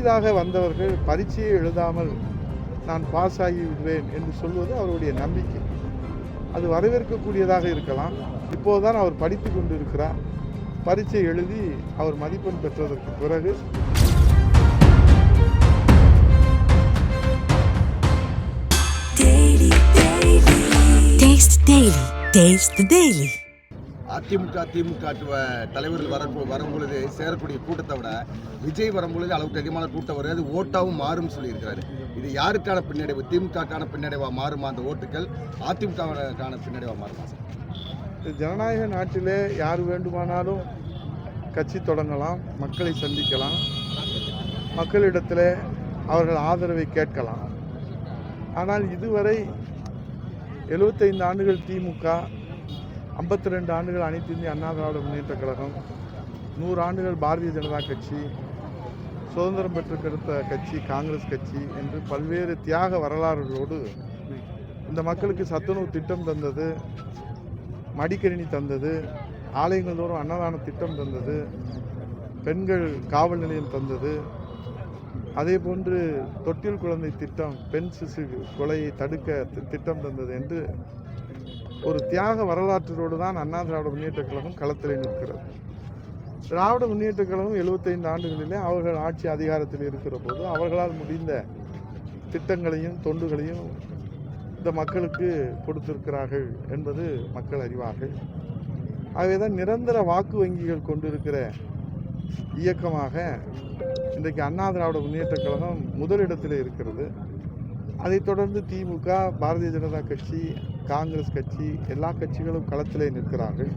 புதிதாக வந்தவர்கள் பரீட்சையை எழுதாமல் நான் பாஸ் ஆகி விடுவேன் என்று சொல்வது அவருடைய நம்பிக்கை. அது வரவேற்கக்கூடியதாக இருக்கலாம். இப்போதுதான் அவர் படித்து கொண்டு இருக்கிறார் பரீட்சை எழுதி அவர் மதிப்பெண் பெற்றதற்கு பிறகு. Taste daily. Taste the daily. AIADMK திமுக தலைவர்கள் வர வரும்பொழுது சேரக்கூடிய கூட்டத்தை விட விஜய் வரும்பொழுது அளவுக்கு அதிகமான கூட்டம் வருது ஓட்டாவும் மாறும் சொல்லியிருக்கிறாரு. இது யாருக்கான பின்னடைவு? திமுகக்கான பின்னடைவா மாறுமா? அந்த ஓட்டுகள் அதிமுகவுக்கான பின்னடைவா மாறுமா? சார் ஜனநாயக நாட்டிலே யார் வேண்டுமானாலும் கட்சி தொடங்கலாம் மக்களை சந்திக்கலாம் மக்களிடத்தில் அவர்கள் ஆதரவை கேட்கலாம். ஆனால் இதுவரை 75 ஆண்டுகள் திமுக 52 ரெண்டு ஆண்டுகள் அனைத்து இந்திய அண்ணா திராவிட முன்னேற்ற கழகம் நூறு ஆண்டுகள் பாரதிய ஜனதா கட்சி சுதந்திரம் பெற்றுக்கெடுத்த கட்சி காங்கிரஸ் கட்சி என்று பல்வேறு தியாக வரலாறுகளோடு இந்த மக்களுக்கு சத்துணவு திட்டம் தந்தது மடிக்கணினி தந்தது ஆலயங்கள் தோறும் அன்னதான திட்டம் தந்தது பெண்கள் காவல் நிலையம் தந்தது. அதே போன்று தொட்டில் குழந்தை திட்டம் பெண் சிசு கொலையை தடுக்க தி- திட்டம் தந்தது என்று ஒரு தியாக வரலாற்றோடு தான் அண்ணா திராவிட முன்னேற்ற கழகம் களத்தில் நிற்கிறது. திராவிட முன்னேற்ற கழகம் 75 ஆண்டுகளிலே அவர்கள் ஆட்சி அதிகாரத்தில் இருக்கிற போது அவர்களால் முடிந்த திட்டங்களையும் தொண்டுகளையும் இந்த மக்களுக்கு கொடுத்திருக்கிறார்கள் என்பது மக்கள் அறிவார்கள். ஆகவேதான் நிரந்தர வாக்கு வங்கிகள் கொண்டிருக்கிற இயக்கமாக இன்றைக்கு அண்ணா திராவிட முன்னேற்ற கழகம் முதலிடத்தில் இருக்கிறது. அதைத் தொடர்ந்து திமுக பாரதிய ஜனதா கட்சி காங்கிரஸ் கட்சி எல்லா கட்சிகளும் களத்திலே நிற்கிறார்கள்.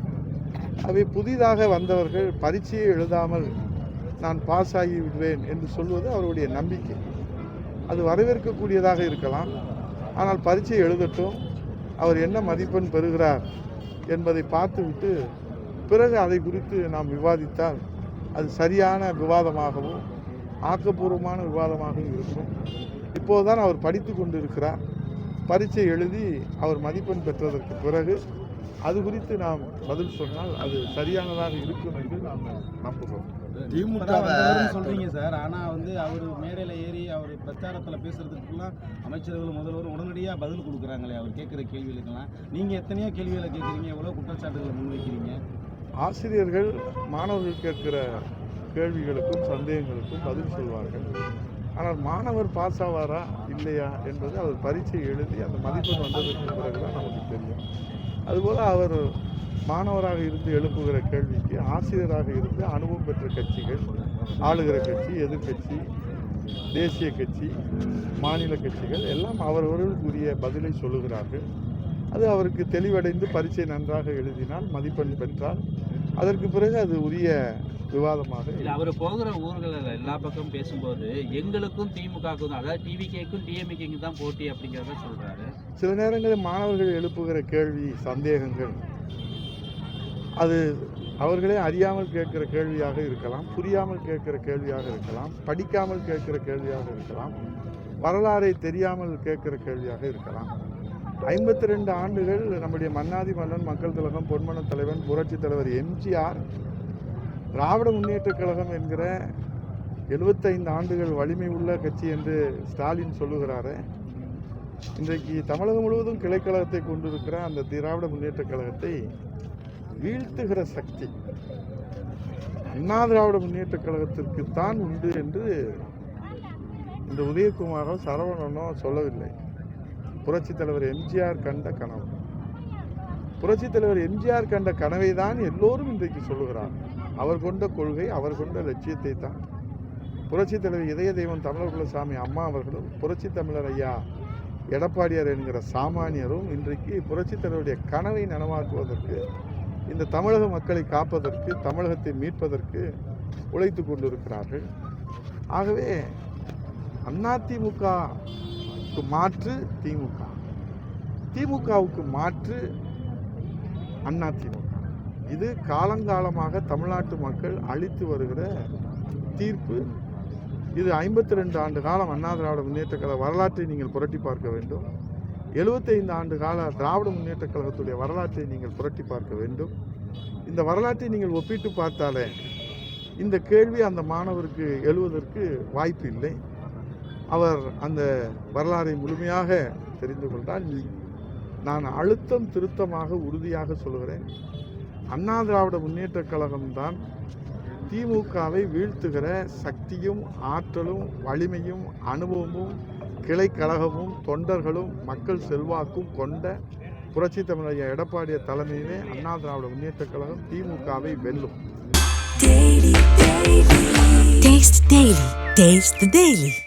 அவை புதிதாக வந்தவர்கள் பரீட்சையை எழுதாமல் நான் பாஸ் ஆகி விடுவேன் என்று சொல்வது அவருடைய நம்பிக்கை. அது வரவேற்கக்கூடியதாக இருக்கலாம். ஆனால் பரீட்சை எழுதட்டும் அவர் என்ன மதிப்பெண் பெறுகிறார் என்பதை பார்த்துவிட்டு பிறகு அதை குறித்து நாம் விவாதித்தால் அது சரியான விவாதமாகவும் ஆக்கப்பூர்வமான விவாதமாகவும் இருக்கும். இப்போதுதான் அவர் படித்து கொண்டு இருக்கிறார் பரீட்சை எழுதி அவர் மதிப்பெண் பெற்றதற்கு பிறகு அது குறித்து நாம் பதில் சொன்னால் அது சரியானதாக இருக்கும் என்று நாம் நம்புகிறோம். திமுகவை சொல்றீங்க சார். ஆனா வந்து அவர் மேடையில ஏறி அவர் பிரச்சாரத்துல பேசுறதுக்குலாம் அமைச்சர்கள் முதல்வர் உடனடியா பதில் கொடுக்குறாங்களே அவர் கேட்கிற கேள்விகளுக்கெல்லாம். நீங்க எத்தனையோ கேள்விகளை கேட்குறீங்க எவ்வளவு குற்றச்சாட்டுகளை முன்வைக்கிறீங்க? ஆசிரியர்கள் மாணவர்கள் கேட்கிற கேள்விகளுக்கும் சந்தேகங்களுக்கும் பதில் சொல்வார்கள். ஆனால் மாணவர் பாஸ் ஆவாரா இல்லையா என்பது அவர் பரீட்சை எழுதி அந்த மதிப்பெண் வந்ததற்கு பிறகுதான் நமக்கு தெரியும். அதுபோல் அவர் மாணவராக இருந்து எழுப்புகிற கேள்விக்கு ஆசிரியராக இருந்து அனுபவம் பெற்ற கட்சிகள் ஆளுகிற கட்சி எதிர்க்கட்சி தேசிய கட்சி மாநில கட்சிகள் எல்லாம் அவரவர்களுக்குரிய பதிலை சொல்லுகிறார்கள். அது அவருக்கு தெளிவடைந்து பரீட்சை நன்றாக எழுதினால் மதிப்பெண் பெற்றால் அதற்கு பிறகு அது உரிய விவாதமாக இல்ல அவர் போகிற ஊர்களில் எல்லா பக்கம் பேசும்போது எங்களுக்கும் திமுகவுக்கும் அதாவது டிவிகேக்கும் டிஎம்கேக்கும் தான் போட்டி அப்படிங்கிறத சொல்றாரு. சில நேரங்களில் மாணவர்கள் எழுப்புகிற கேள்வி சந்தேகங்கள் அது அவர்களே அறியாமல் கேட்கிற கேள்வியாக இருக்கலாம் புரியாமல் கேட்கிற கேள்வியாக இருக்கலாம் படிக்காமல் கேட்கிற கேள்வியாக இருக்கலாம் வரலாறை தெரியாமல் கேட்கிற கேள்வியாக இருக்கலாம். ஐம்பத்தி ரெண்டு ஆண்டுகள் நம்முடைய மன்னாதி மன்னன் மக்கள் திலகம் பொன்மன தலைவன் புரட்சி தலைவர் எம்ஜிஆர் திராவிட முன்னேற்றக் கழகம் என்கிற 75 ஆண்டுகள் வலிமை உள்ள கட்சி என்று ஸ்டாலின் சொல்லுகிறாரே. இன்றைக்கு தமிழகம் முழுவதும் கிளைக்கழகத்தை கொண்டிருக்கிற அந்த திராவிட முன்னேற்றக் கழகத்தை வீழ்த்துகிற சக்தி அண்ணா திராவிட முன்னேற்றக் கழகத்திற்குத்தான் உண்டு என்று இந்த உதயகுமாரோ சரவணனோ சொல்லவில்லை. புரட்சித் தலைவர் எம்ஜிஆர் கண்ட கனவு. புரட்சித் தலைவர் எம்ஜிஆர் கண்ட கனவை தான் எல்லோரும் இன்றைக்கு சொல்லுகிறார். அவர் கொண்ட கொள்கை அவர் கொண்ட லட்சியத்தை தான். புரட்சித் தலைவர் இதய தெய்வம் தமிழர் குலசாமி அம்மா அவர்களும் புரட்சி தமிழர் ஐயா எடப்பாடியார் என்கிற சாமானியரும் இன்றைக்கு புரட்சித் தலைவருடைய கனவை நனவாக்குவதற்கு இந்த தமிழக மக்களை காப்பதற்கு தமிழகத்தை மீட்பதற்கு உழைத்து கொண்டிருக்கிறார்கள். ஆகவே அதிமுகவுக்கு மாற்று திமுக. திமுகவுக்கு மாற்று அண்ணா திமுக. இது காலங்காலமாக தமிழ்நாட்டு மக்கள் அளித்து வருகிற தீர்ப்பு. இது ஐம்பத்தி ரெண்டு ஆண்டு காலம் அண்ணா திராவிட முன்னேற்ற கழக வரலாற்றை நீங்கள் புரட்டி பார்க்க வேண்டும். 75 ஆண்டு கால திராவிட முன்னேற்ற கழகத்துடைய வரலாற்றை நீங்கள் புரட்டி பார்க்க வேண்டும். இந்த வரலாற்றை நீங்கள் ஒப்பிட்டு பார்த்தாலே இந்த கேள்வி அந்த மாணவருக்கு எழுவதற்கு வாய்ப்பு இல்லை. அவர் அந்த வரலாறை முழுமையாக தெரிந்து கொண்டால் நான் அழுத்தம் திருத்தமாக உறுதியாக சொல்கிறேன் அண்ணா திராவிட முன்னேற்றக் கழகம்தான் திமுகவை வீழ்த்துகிற சக்தியும் ஆற்றலும் வலிமையும் அனுபவமும் கிளை கழகமும் தொண்டர்களும் மக்கள் செல்வாக்கும் கொண்ட புரட்சி தமிழக எடப்பாடிய தலைமையிலே அண்ணா திராவிட முன்னேற்றக் கழகம் திமுகவை வெல்லும் Taste the Daily. Taste the Daily.